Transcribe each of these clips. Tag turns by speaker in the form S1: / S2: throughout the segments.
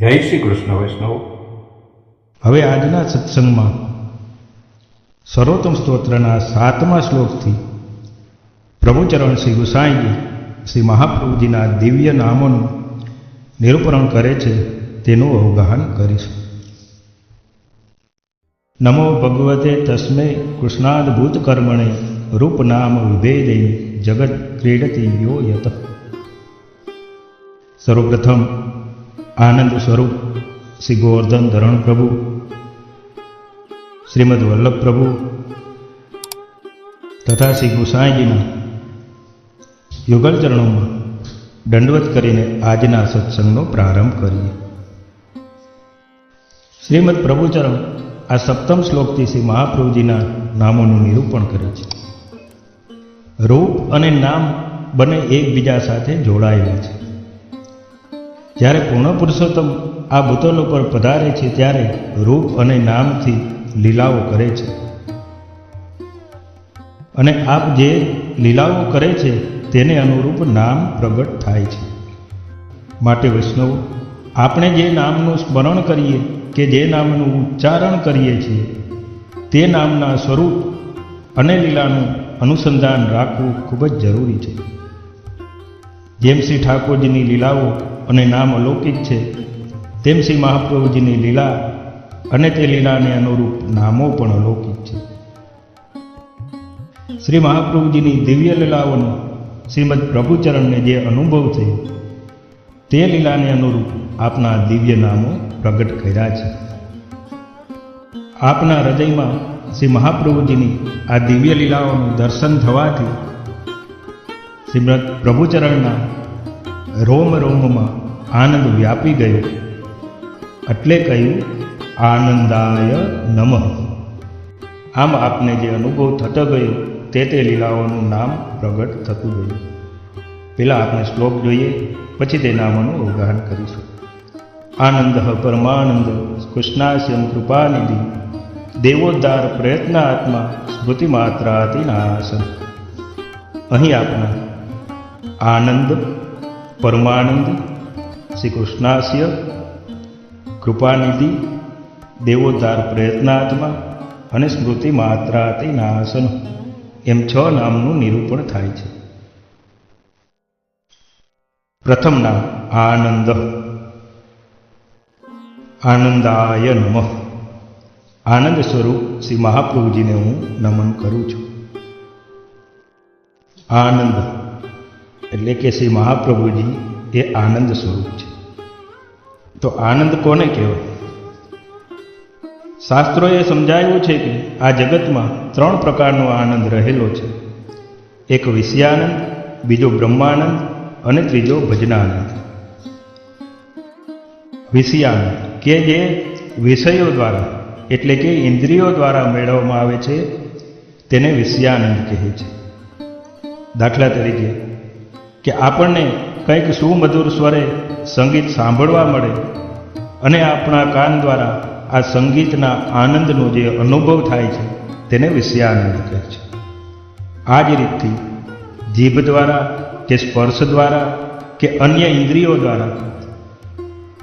S1: જય શ્રી કૃષ્ણ વૈષ્ણવ.
S2: હવે આજના સત્સંગમાં સર્વોત્તમ સ્તોત્રના સાતમા શ્લોકથી પ્રભુચરણ શ્રી ગુસાઈજી શ્રી મહાપ્રભુજીના દિવ્ય નામોનું નિરૂપણ કરે છે તેનું અવગાહન કરીશું. નમો ભગવતે તસ્મે કૃષ્ણાદભૂત કર્મણે રૂપનામ વિભેદે જગત ક્રીડતી યો યત. સર્વપ્રથમ આનંદ સ્વરૂપ શ્રી ગોવર્ધન ધરણ પ્રભુ, શ્રીમદ વલ્લભ પ્રભુ તથા શ્રી ગુસાઈજીના યુગલ ચરણોમાં દંડવત કરીને આજના સત્સંગનો પ્રારંભ કરીએ. શ્રીમદ પ્રભુચરણ આ સપ્તમ શ્લોકથી શ્રી મહાપ્રભુજીના નામોનું નિરૂપણ કરે છે. રૂપ અને નામ બંને એકબીજા સાથે જોડાયેલા છે. જ્યારે પૂર્ણ પુરુષોત્તમ આ ભૂતલો પર પધારે છે, ત્યારે રૂપ અને નામથી લીલાઓ કરે છે. અને આપ જે લીલાઓ કરે છે, તેને અનુરૂપ નામ પ્રગટ થાય છે. માટે વૈષ્ણવ, આપણે જે નામનું સ્મરણ કરીએ કે જે નામનું ઉચ્ચારણ કરીએ છીએ, તે નામના સ્વરૂપ અને લીલાનું અનુસંધાન રાખવું ખૂબ જ જરૂરી છે. જેમ શ્રી ઠાકોરજીની લીલાઓ અને નામ અલૌકિક છે. તેમ શ્રી મહાપ્રભુજીની લીલા અને તે લીલાને અનુરૂપ નામો પણ અલૌકિક છે. શ્રી મહાપ્રભુજીની દિવ્ય લીલાઓનો શ્રીમદ પ્રભુચરણને જે અનુભવ થયો તે લીલાને અનુરૂપ આપના દિવ્ય નામો પ્રગટ કર્યા છે. આપના હૃદયમાં શ્રી મહાપ્રભુજીની આ દિવ્ય લીલાઓનું દર્શન થવાથી શ્રીમદ પ્રભુચરણના રોમ રોમમાં આનંદ વ્યાપી ગયો. એટલે કહ્યું, આનંદાય નમઃ. આમ આપને જે અનુભવ થતો ગયો, તે તે લીલાઓનું નામ પ્રગટ થતું ગયું. પહેલાં આપણે શ્લોક જોઈએ, પછી તે નામોનું અવગાહન કરીશું. આનંદ પરમાનંદ કૃષ્ણાશ્યમ કૃપાનિધિ, દેવોદ્ધાર પ્રયત્ન આત્મા સ્મૃતિ માત્રાથી નાશન અહીં આપણા આનંદ પરમાનંદ, શ્રી કૃષ્ણાસ્ય, કૃપાનિધિ, દેવોદ્ધાર પ્રયત્નાત્મા અને સ્મૃતિ માત્રાતિ નાસન એમ છ નામનું નિરૂપણ થાય છે. પ્રથમ નામ આનંદ. આનંદાય નમઃ. આનંદ સ્વરૂપ શ્રી મહાપ્રભુજીને હું નમન કરું છું. આનંદ. એટલે કે શ્રી મહાપ્રભુજી, એ આનંદ સ્વરૂપ છે. તો આનંદ કોને કહેવાય? શાસ્ત્રોએ સમજાવ્યું છે કે આ જગતમાં ત્રણ પ્રકારનો આનંદ રહેલો છે. એક વિષયાનંદ, બીજો બ્રહ્માનંદ અને ત્રીજો ભજનાનંદ. વિષયાનંદ કે જે વિષયો દ્વારા, એટલે કે ઇન્દ્રિયો દ્વારા મેળવવામાં આવે છે, તેને વિષયાનંદ કહે છે. દાખલા તરીકે કે આપણને કંઈક સુમધુર સ્વરે સંગીત સાંભળવા મળે અને આપણા કાન દ્વારા આ સંગીતના આનંદનો જે અનુભવ થાય છે, તેને વિષયાનંદ કહે છે. આ જ રીતથી જીભ દ્વારા કે સ્પર્શ દ્વારા કે અન્ય ઇન્દ્રિયો દ્વારા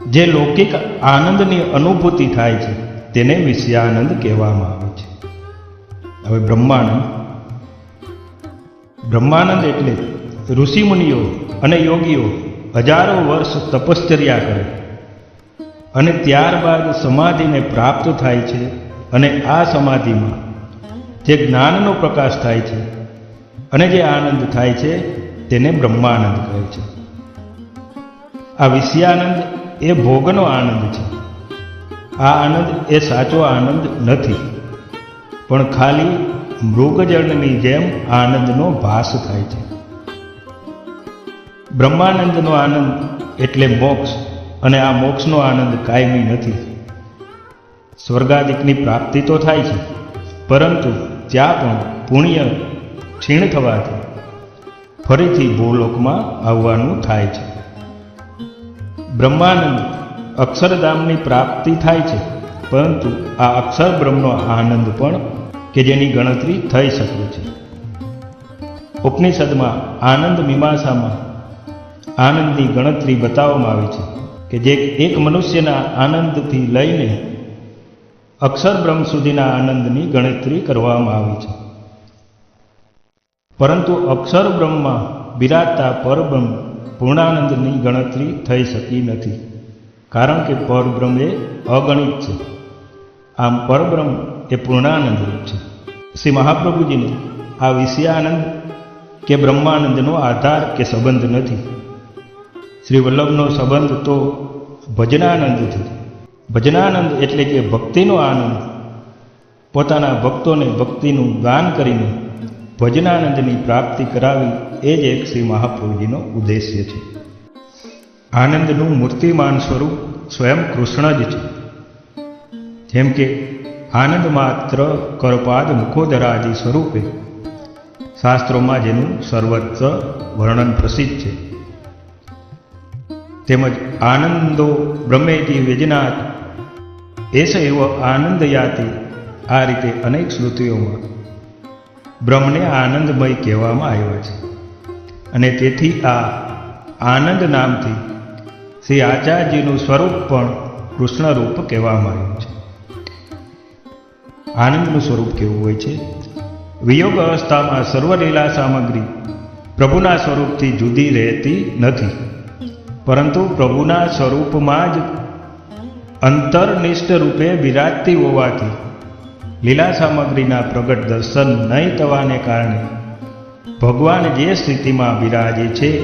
S2: જે લૌકિક આનંદની અનુભૂતિ થાય છે, તેને વિષયાનંદ કહેવામાં આવે છે. હવે બ્રહ્માનંદ. બ્રહ્માનંદ એટલે ઋષિમુનિઓ અને યોગીઓ હજારો વર્ષ તપશ્ચર્યા કરે. અને ત્યારબાદ સમાધિને પ્રાપ્ત થાય છે અને આ સમાધિમાં જે જ્ઞાનનો પ્રકાશ થાય છે અને જે આનંદ થાય છે તેને બ્રહ્માનંદ કહે છે. આ વિષયાનંદ એ ભોગનો આનંદ છે. આ આનંદ એ સાચો આનંદ નથી. પણ ખાલી મૃગજળની જેમ આનંદનો ભાસ થાય છે. બ્રહ્માનંદનો આનંદ એટલે મોક્ષ, અને આ મોક્ષનો આનંદ કાયમી નથી. સ્વર્ગાદિકની પ્રાપ્તિ તો થાય છે, પરંતુ ત્યાં પણ પુણ્ય ક્ષીણ થવાથી ફરીથી ભૂલોકમાં આવવાનું થાય છે. બ્રહ્માનંદ અક્ષરધામની પ્રાપ્તિ થાય છે, પરંતુ આ અક્ષર બ્રહ્મનો આનંદ પણ કે જેની ગણતરી થઈ શકે છે. ઉપનિષદમાં આનંદ મીમાંસામાં આનંદની ગણતરી બતાવવામાં આવી છે કે જે એક મનુષ્યના આનંદથી લઈને અક્ષર બ્રહ્મ સુધીના આનંદની ગણતરી કરવામાં આવી છે. પરંતુ અક્ષર બ્રહ્મમાં બિરાજતા પરબ્રહ્મ પૂર્ણાનંદની ગણતરી થઈ શકી નથી, કારણ કે પરબ્રહ્મ એ અગણિત છે. આમ પરબ્રહ્મ એ પૂર્ણાનંદ રૂપ છે. શ્રી મહાપ્રભુજીને આ વિષયાનંદ કે બ્રહ્માનંદનો આધાર કે સંબંધ નથી. શ્રી વલ્લભનો સંબંધ તો ભજનાનંદથી ભજનાનંદ એટલે કે ભક્તિનો આનંદ. પોતાના ભક્તોને ભક્તિનું ગાન કરીને ભજનાનંદની પ્રાપ્તિ કરાવી એ જ એક શ્રી મહાપ્રભુજીનો ઉદ્દેશ્ય છે. આનંદનું મૂર્તિમાન સ્વરૂપ સ્વયં કૃષ્ણ જ છે. જેમ કે આનંદ માત્ર કરપાદ મુખોદરાદી સ્વરૂપે શાસ્ત્રોમાં જેનું સર્વત્ર વર્ણન પ્રસિદ્ધ છે. તેમજ આનંદો બ્રહ્મેતી વ્યજનાથ એસ એવ આનંદયાતિ આ રીતે અનેક શ્રુતિઓમાં બ્રહ્મને આનંદમય કહેવામાં આવ્યો છે. અને તેથી આ આનંદ નામથી શ્રી આચાર્યજીનું સ્વરૂપ પણ કૃષ્ણ રૂપ કહેવામાં આવ્યું છે. આનંદનું સ્વરૂપ કેવું હોય છે? વિયોગ અવસ્થામાં સર્વલીલા સામગ્રી પ્રભુના સ્વરૂપથી જુદી રહેતી નથી. પરંતુ પ્રભુના સ્વરૂપમાં જ અંતરનિષ્ઠ રૂપે બિરાજતી હોવાથી લીલા સામગ્રીના પ્રગટ દર્શન નહીં થવાને કારણે ભગવાન જે સ્થિતિમાં બિરાજે છે,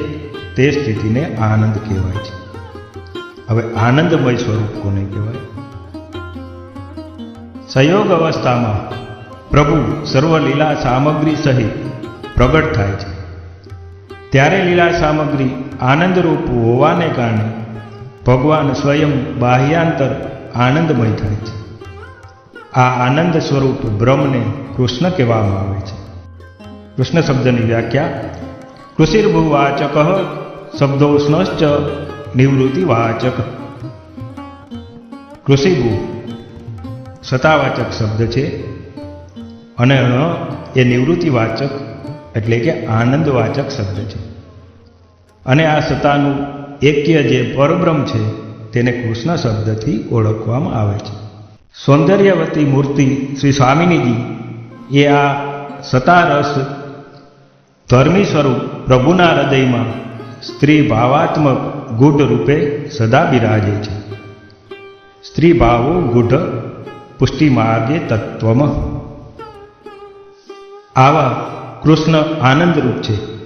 S2: તે સ્થિતિને આનંદ કહેવાય છે. હવે આનંદમય સ્વરૂપ કોને કહેવાય? સંયોગ અવસ્થામાં પ્રભુ સર્વ લીલા સામગ્રી સહિત પ્રગટ થાય છે. ત્યારે લીલા સામગ્રી આનંદરૂપ હોવાને કારણે ભગવાન સ્વયં બાહ્યાંતર આનંદમય થાય છે. આ આનંદ સ્વરૂપ બ્રહ્મને કૃષ્ણ કહેવામાં આવે છે. કૃષ્ણ શબ્દની વ્યાખ્યા, કૃષિર્ભુવાચક શબ્દોષ્ણશ્ચ નિવૃત્તિવાચક. કૃષિભૂ સતાવાચક શબ્દ છે. અને એ નિવૃત્તિવાચક એટલે કે આનંદવાચક શબ્દ છે. અને આ સતાનું એક્ય જે પરબ્રહ્મ છે, તેને કૃષ્ણ શબ્દથી ઓળખવામાં આવે છે. સૌંદર્યવતી મૂર્તિ શ્રી સ્વામિનીજી એ આ સતારસ ધર્મી સ્વરૂપ પ્રભુના હૃદયમાં સ્ત્રી ભાવાત્મક ગુઢ રૂપે સદા બિરાજે છે. સ્ત્રી ભાવો ગુઢ પુષ્ટિ માર્ગે તત્વમાં આવા કૃષ્ણ આનંદરૂપ છે.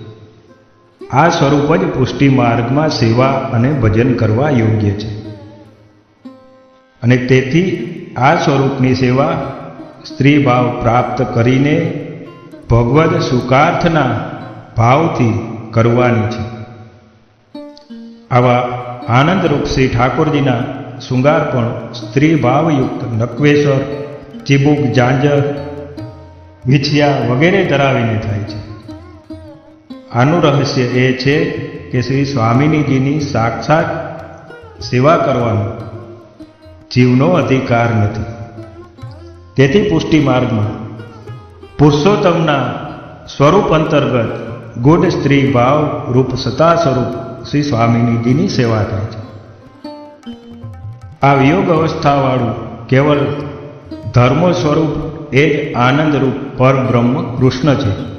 S2: આ સ્વરૂપ જ પુષ્ટિ માર્ગમાં સેવા અને ભજન કરવા યોગ્ય છે. અને તેથી આ સ્વરૂપની સેવા સ્ત્રી ભાવ પ્રાપ્ત કરીને ભગવદ સુકાર્થના ભાવથી કરવાની છે. આવા આનંદરૂપ શ્રી ઠાકોરજીના શૃંગાર પણ સ્ત્રી ભાવયુક્ત નકવેશ્વર, ચીબુક જાંજર વિછિયા વગેરે ધરાવીને થાય છે. આનું રહસ્ય એ છે કે શ્રી સ્વામિનીજીની સાક્ષાત સેવા કરવાનો જીવનો અધિકાર નથી. તેથી પુષ્ટિ માર્ગમાં પુરુષોત્તમના સ્વરૂપ અંતર્ગત ગુઢ સ્ત્રી ભાવ રૂપ સતા સ્વરૂપ શ્રી સ્વામિનીજીની સેવા થાય છે. આ વિયોગ અવસ્થાવાળું કેવલ ધર્મ સ્વરૂપ એ જ આનંદરૂપ પરબ્રહ્મ કૃષ્ણ છે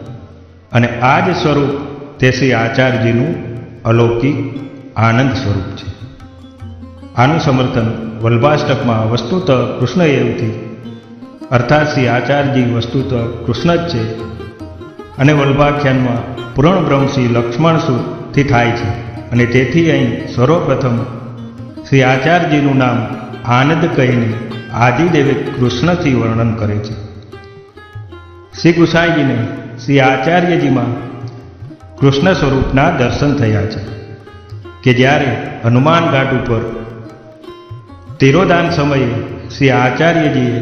S2: અને આ જ સ્વરૂપ તે શ્રી આચાર્યજીનું અલૌકિક આનંદ સ્વરૂપ છે. આનું સમર્થન વલ્ભાષ્ટકમાં વસ્તુત કૃષ્ણ એવથી, અર્થાત શ્રી આચાર્યજી વસ્તુત કૃષ્ણ જ છે અને વલ્ભાખ્યાનમાં પૂર્ણ બ્રહ્મ શ્રી લક્ષ્મણ સુરથી થાય છે અને તેથી અહીં સર્વપ્રથમ શ્રી આચાર્યજીનું નામ આનંદ કહીને આદિદેવે કૃષ્ણથી વર્ણન કરે છે. શ્રી ગુસાઈજીને શ્રી આચાર્યજીમાં કૃષ્ણ સ્વરૂપના દર્શન થયા છે, કે જ્યારે હનુમાન ઘાટ ઉપર તિરોદાન સમયે શ્રી આચાર્યજીએ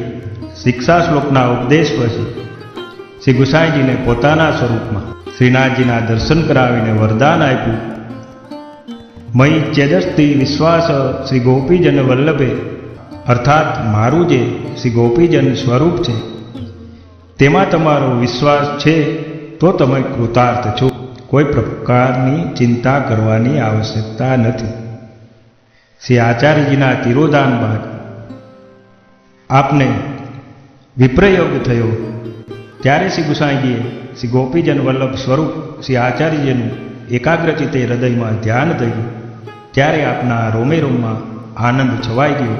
S2: શિક્ષા શ્લોકના ઉપદેશ પછી શ્રી ગુસાઈજીને પોતાના સ્વરૂપમાં શ્રીનાથજીના દર્શન કરાવીને વરદાન આપ્યું. મય ચેદસ્તી વિશ્વાસ શ્રી ગોપીજન વલ્લભે, અર્થાત મારું જે શ્રી ગોપીજન સ્વરૂપ છે, તેમાં તમારો વિશ્વાસ છે, તો તમે કૃતાર્થ છો. કોઈ પ્રકારની ચિંતા કરવાની આવશ્યકતા નથી. શ્રી આચાર્યજીના તિરોધાન બાદ આપને વિપ્રયોગ થયો. ત્યારે શ્રી ગુસાઈજીએ શ્રી ગોપીજન વલ્લભ સ્વરૂપ શ્રી આચાર્યજીનું એકાગ્રચિતે હૃદયમાં ધ્યાન થયું ત્યારે આપના રોમે રોમમાં આનંદ છવાઈ ગયો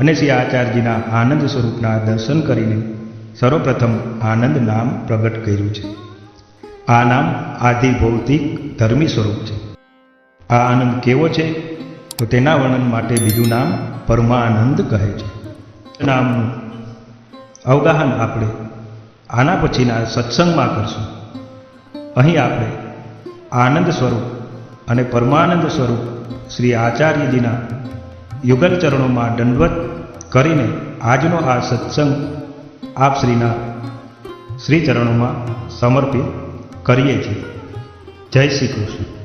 S2: અને શ્રી આચાર્યજીના આનંદ સ્વરૂપના દર્શન કરીને સર્વપ્રથમ આનંદ નામ પ્રગટ કર્યું છે. આ નામ આદિ ભૌતિક ધર્મી સ્વરૂપ છે. આ આનંદ કેવો છે? તો તેના વર્ણન માટે બીજું નામ પરમાનંદ કહે છે. નામનું અવગાહન આપણે આના પછીના સત્સંગમાં કરશું. અહીં આપણે આનંદ સ્વરૂપ અને પરમાનંદ સ્વરૂપ શ્રી આચાર્યજીના યુગલ ચરણોમાં દંડવત કરીને આજનો આ સત્સંગ આપ શ્રીના શ્રી ચરણોમાં સમર્પિત કરીએ છીએ. જય શ્રી કૃષ્ણ.